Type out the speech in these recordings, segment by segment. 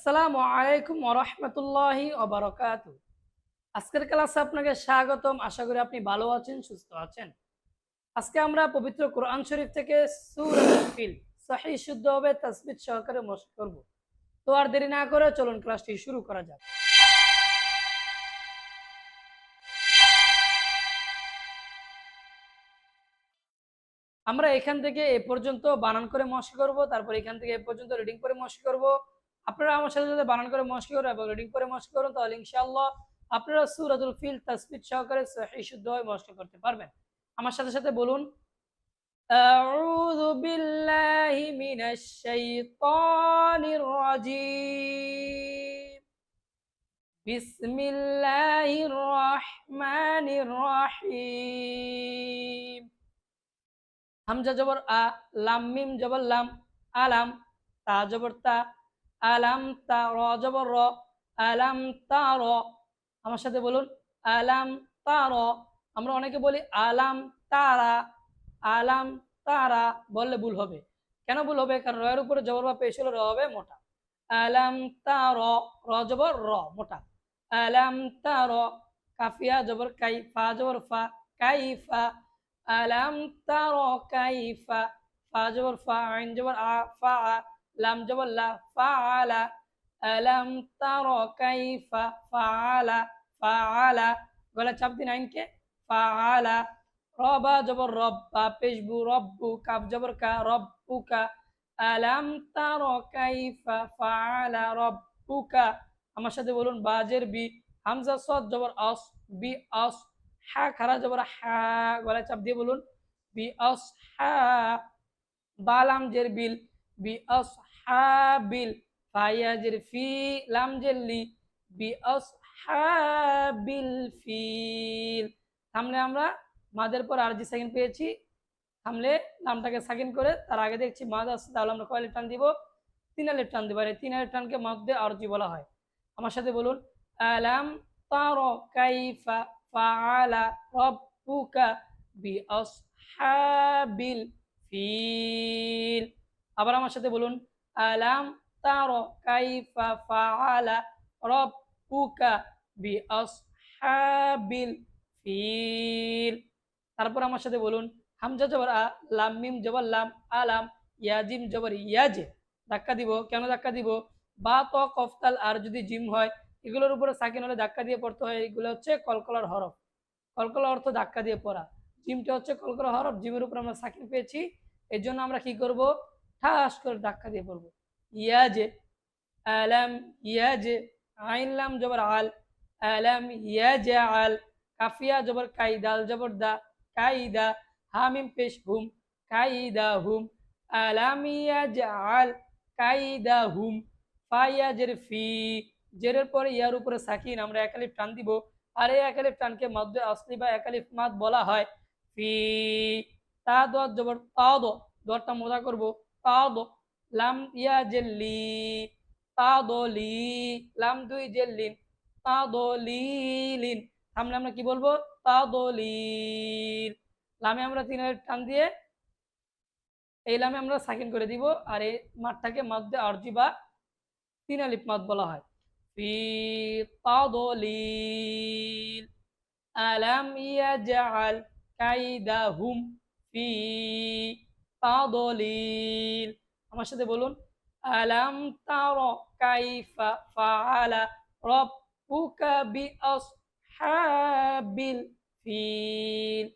আসসালামু আলাইকুম ওরহমতুল্লাহি ওবরকাত আজকের ক্লাসে আপনাকে স্বাগতম। আশা করি আপনি ভালো আছেন, সুস্থ আছেন। আজকে আমরা পবিত্র কোরআন শরীফ থেকে সূরাতুল ফিল সহি শুদ্ধভাবে তাসবিহ সহকারে মশক করব তো আর দেরি না করে চলুন ক্লাসটি শুরু করা যাক। আমরা এখান থেকে এ পর্যন্ত বানান করে মশক করব, তারপর এখান থেকে এ পর্যন্ত রিডিং করে মশক করব। আপনারা আমার সাথে যদি বানান করে মশক করুন এবং রিডিং করে মশক করুন তাহলে ইনশাআল্লাহ আপনারা সূরাতুল ফিল তাসবিহ সহকারে সহি শুদ্ধভাবে মশক করতে পারবেন আমার সাথে সাথে বলুন أعوذ بالله من الشيطان الرجيم بسم الله الرحمن الرحيم হামজা জবর আ লাম মিম জবর লাম আলাম তা জবর তা আলাম তা র জবর র আলাম তা র আমার সাথে বলুন। আলাম তা র আমরা অনেকে বলি আলাম তারা। আলাম তারা বললে ভুল হবে। কেন ভুল হবে? কারণ রয়ের উপরে জবর বা পেশ হলে র হবে মোটা। আলাম তা র জবর র, মোটা। আলাম তা র কাফিয়া, জবর কাই ফা জবর, ফা, কাইফা। আলাম তার, কাইফা। ফা, জবর, ফা, আইন, জবর, আ, ফা লাম জবর লা ফা আলা আলাম তার কাইফা ফা আলা ফা আলা গলা চাপ দিন আইনকে ফা আলা রবা জবর রব্বা, পেশবু রব্বু কাপ জবর কা রব্বুকা, আলাম তার কাইফা ফা আলা রব্বুকা। আমার সাথে বলুন, বাজের বি, হামজা সদ জবর আস, বি আস হা, খারা জবর হা, গলায় চাপ দিয়ে বলুন, বি আস হা, বালাম জের বিল বি আস হা বিল ফাইয়া জের ফি লাম জের লি বি আস হা বিল ফিল। থামলে আমরা মাদের পর আর জি সেকেন্ড পেয়েছি। থামলে নামটাকে সেকেন্ড করে তার আগে দেখছি মাদ আসছে তাহলে আমরা কয় টান দিব? তিন আলের টান দিব আর এই তিন আলের টানকে মধ্যে আরজি বলা হয়। আমার সাথে বলুন, আলাম তার কাইফা ফাআলা রব্বুকা বিআসহাবিল ফিল। আবার আমার সাথে বলুন, আলাম তার কাইফা ফাআলা রব্বুকা বিআসহাবিল ফিল? তারপর আমার সাথে বলুন, হামজা জবর আ, লাম মিম জবর লাম, আলাম ইয়াজিম জবর ইয়াজে ধাক্কা দিব, কেন ধাক্কা দিব? বা ত কফতাল আর যদি জিম হয়, এগুলোর উপরে সাকিন হলে ধাক্কা দিয়ে পড়তে হয়, এগুলো হচ্ছে কলকলার হরফ। কলকলা অর্থ ধাক্কা দিয়ে পড়া। জিমটা হচ্ছে কলকলা হরফ, জিমের উপর আমরা সাকিন পেয়েছি। এর জন্য আমরা কি করব? ঠাস করে ধাক্কা দিয়ে পড়ব ইয়াজে, আলাম, ইয়াজে, আইন লাম জবর আল, আলাম, ইয়াজে আল, কাফিয়া জবর কাইদাল জবর দা কাইদা হামিম পেশ হুম কাইদা হুম, আলাম, ইয়াজে আল কাইদা হুম ফাইয়াজের ফি, জেরের পরে ইয়ার উপরে সাকিন, আমরা একালিফ টান দিব, আর এই একালিফ টানকে মধ্যে আসলি বা একালিফ মাদ বলা হয়, ফি, তা দোয়ার জবর, তা দোয়ারটা মোজা করব তাদো লাম ইয়া জেল্লি তাদলি লাম দুই জেল্লিন লিন সামনে আমরা কি বলব? তাদলিল লামে আমরা তিন টান দিয়ে এই লামে আমরা সাকিন করে দিব আর এই মাঠটাকে মাধ্যে আরজি বা তিন আলিপ মাত বলা হয়। ফি তাদলিল আলাম কাইদা হুম ফি ফাদলিল। আমার সাথে বলুন, আলাম তার কাইফা ফাআলা রব্বুকা বিআসহাবিল ফিল।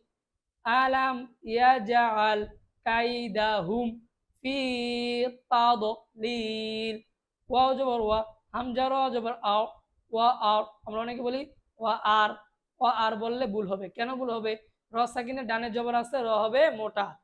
আলাম ইয়াজআল কাইদাহুম ফি তাদলিল। ওয়া জবর, ওয়া, হামজা, র, জবর, আও, ওয়া, আর। আমরা অনেকে বলি, ওয়া, আর। ওয়া, আর বললে ভুল হবে। কেন ভুল হবে? র সাকিনে ডানে জবর আছে, র হবে মোটা।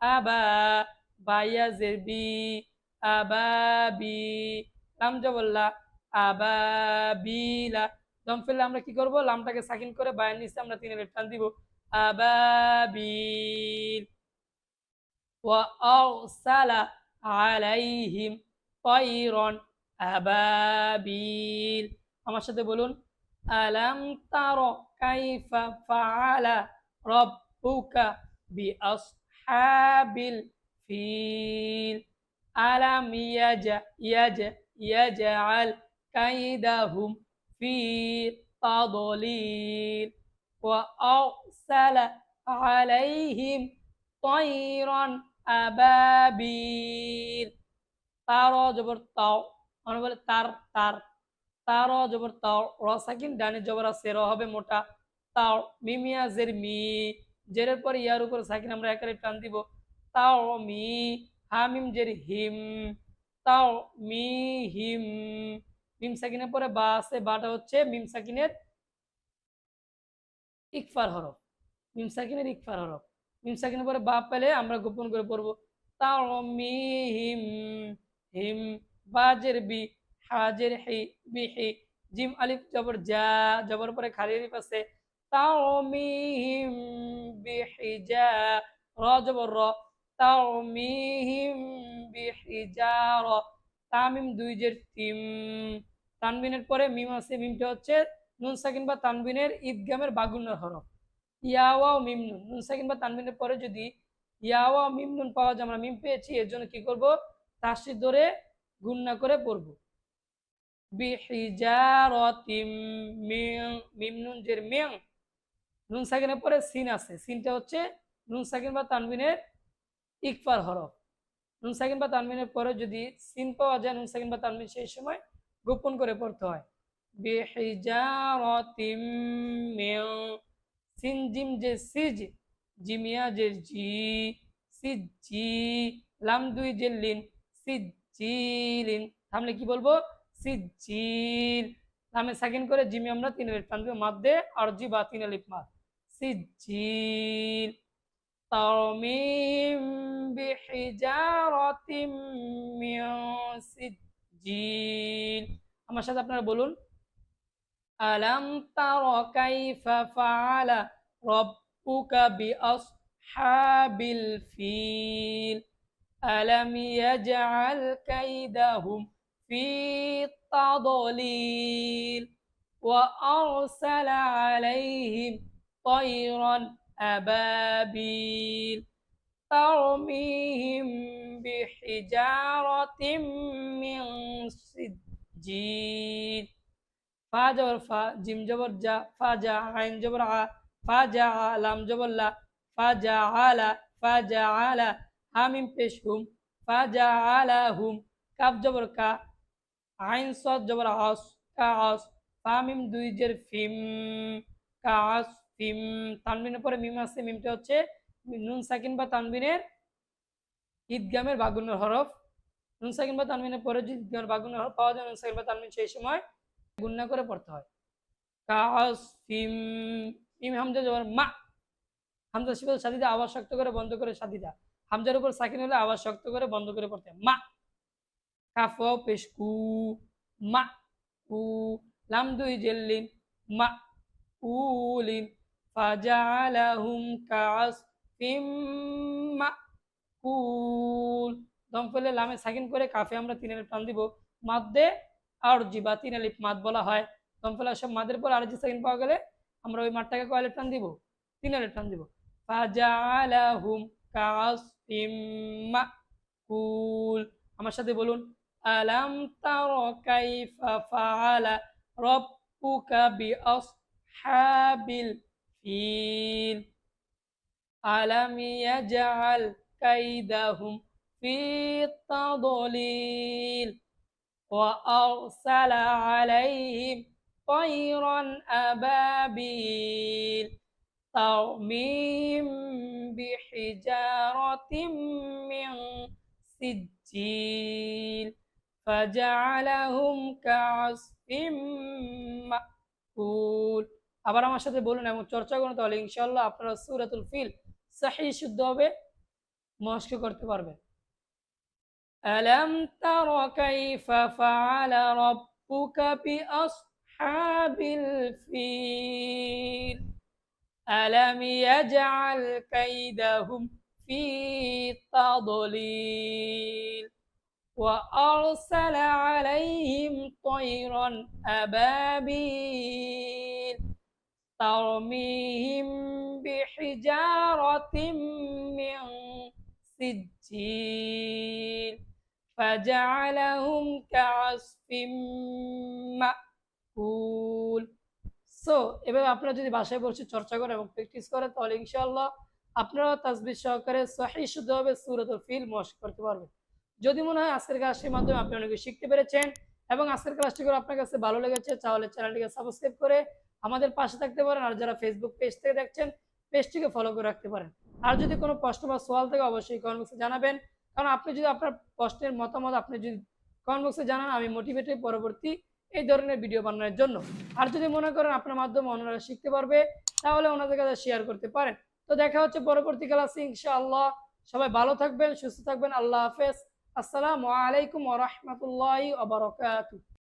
আবা, বাইয়া জের বি আবা বি, লাম জবর লা। আবাবিলা দম ফেললে আমরা কি করব? লামটাকে সাকিন করে বায়ের নিচে আমরা তিন টান দিব। আবাবিল ওয়া আরসালা আলাইহিম তাইরান। আবাবিল আমার সাথে বলুন, আলাম তারা কাইফা ফাআলা রাব্বুকা হাবিল ফিল আলাম ইয়াজা ইয়াজা ইয়াজাল কাইদাহুম ফি তাদলিল ওয়া আরসালা আলাইহিম তায়রান আবাবিল তার জবর তাও আমরা বলে তার তার তার জবর তাও রসাকিন ডানে জবর আছে র হবে মোটা তাও মিমিয়াজের মি জেরের পর ইয়ার উপর সাকিন আমরা একারে টান দিব। তাও মি হামিম জের হিম, তাও মি হিম। মিম সাকিনের পরে বা আছে, বাটা হচ্ছে মিম সাকিনের ইকফার হরফ। মিম সাকিনের ইকফার হরফ। মিম সাকিনের পরে বা পেলে আমরা গোপন করে পড়ব। তাও মি হিম হিম বাজের বি হাজের হি, বি হি, জিম আলিফ জবর যা জবর পরে খালি আলিফ আছে। জবর র তাও মি হিম বি হিজার তামিম দুই জের তিম। তানবিনের পরে মিম আছে, মিমটা হচ্ছে নুন, সাকিন বা তানবিনের ঈদগামের বাগুনের হরফ। ইয়াওয়া ও, মিম নুন। নুন, সাকিন বা তানবিনের পরে যদি ইয়াওয়া ও, মিম নুন পাওয়া যায়, আমরা মিম পেয়েছি, এর জন্য কি করব? তাসি ধরে গুণনা করে পড়ব। বিহিজারতিম মিম মিম নুন জের মিং নুন সাকিনের পরে সিন আছে। সিনটা হচ্ছে নুন সাকিন বা তানবিনের ইকফার হরফ। নুন সাকিন বা তানবিনের পরে যদি সিন পাওয়া যায়, নুন সাকিন বা তানবিন সেই সময় গোপন করে পড়তে হয়। সিন জিম যে সিজ, জিমিয়া যে লাম দুই লিন তাহলে কি বলব? সিজিল সাকিন করে জিমি আমরা তিন আলিফ টান দিব মাদ্দে আর জি বা তিন আলিফ মাদ সিজিল তারমিম বিহিজারাতিম মিন সিজিল আমার সাথে আপনারা বলুন আলাম তারা কাইফা ফাআলা রাব্বুকা বিআসহাবিল ফিল ألم يجعل كيدهم في تضليل وأرسل عليهم طيرا أبابيل ترميهم بحجارة من سجيل فا جبر فا جيم جبر جا فا جا عين جبر ع فا جا لام جبر لا فا جا علا فا جا علا হামিম পেশ হুম ফাজা আলা হুম কাফ জবর কা আইন সদ জবর আস কা আস ফামিম দুই জের ফিম কা আস ফিম তানবিনের পরে মিম আছে, মিমটা হচ্ছে নুন সাকিন বা তানবিনের ঈদগামের বাগুনের হরফ। নুন সাকিন বা তানবিনের পরে যদি ঈদগামের বাগুনের হরফ পাওয়া যায়, নুন সাকিন বা তানবিন সেই সময় গুণনা করে পড়তে হয়। কা আস ফিম মিম হামজা জবর মা। হামজা শিবের সাথীদা আওয়াজ শক্ত করে বন্ধ করে সাথীদা হামজার উপর সাকিন হলে আওয়াজ শক্ত করে বন্ধ করে পড়তে মা। কাফ পেশ, কু। মা। কু লাম, দুই জেল্লিন মা। উলিন ফাজালাহুম কাস ফিম মা কুল দম ফেলে লামে সাকিন করে কাফে আমরা তিন আলিফ টান দিব। মাদ্দে আর জি বা তিন আলিফ মাদ বলা হয়। দম ফেলে সব মাদের পর আর জি সাকিন পাওয়া গেলে আমরা ওই মাঠটাকে কয় আলিফ টান দিব? তিন আলিফ টান দিব। ফাজালাহুম কাসিম মাকুল। আমার সাথে বলুন, আলাম তারা কাইফা ফাআলা রাব্বুকা বিআসহাবিল إن ألم يجعل كيدهم في التضليل وأرسل عليهم طيرا أبابيل ترميهم بحجارة من سجيل فجعلهم كعصف مأكول আবার আমার সাথে বলুন এবং চর্চা করুন তাহলে ইনশাল্লাহ আপনারা সুরাতুল ফিল সাহি শুদ্ধ হবে মস্ক করতে পারবেন ألم تر كيف فعل رب ربك بأصحاب الفيل ألم يجعل كيدهم في تضليل وأرسل عليهم طيرا أبابيل ترميهم بحجارة من سجيل فجعلهم كعصف مأكول সো এভাবে আপনারা যদি বাসায় বসে চর্চা করেন এবং প্র্যাকটিস করেন তাহলে ইনশাআল্লাহ আপনারা তাসবিহ সহকারে সহি শুদ্ধভাবে সুরত ফিল মশ করতে পারবেন যদি মনে হয় আজকের ক্লাসটির মাধ্যমে আপনি অনেক কিছু শিখতে পেরেছেন এবং আজকের ক্লাসটি করে আপনার কাছে ভালো লেগেছে তাহলে চ্যানেলটিকে সাবস্ক্রাইব করে আমাদের পাশে থাকতে পারেন। আর যারা ফেসবুক পেজ থেকে দেখছেন পেজটিকে ফলো করে রাখতে পারেন। আর যদি কোনো প্রশ্ন বা সওয়াল থাকে, অবশ্যই কমেন্ট বক্সে জানাবেন। কারণ আপনি যদি আপনার প্রশ্নের মতামত আপনি যদি কমেন্ট বক্সে জানান, আমি মোটিভেট হই পরবর্তী এই ধরনের ভিডিও বানানোর জন্য। আর যদি মনে করেন আপনার মাধ্যমে অন্যরা শিখতে পারবে, তাহলে ওনাদের কাছে শেয়ার করতে পারেন। তো দেখা হচ্ছে পরবর্তী ক্লাসে ইনশাআল্লাহ। সবাই ভালো থাকবেন, সুস্থ থাকবেন। আল্লাহ হাফেজ। আসসালামু আলাইকুম ওয়া রাহমাতুল্লাহি ওয়া বারাকাতুহু।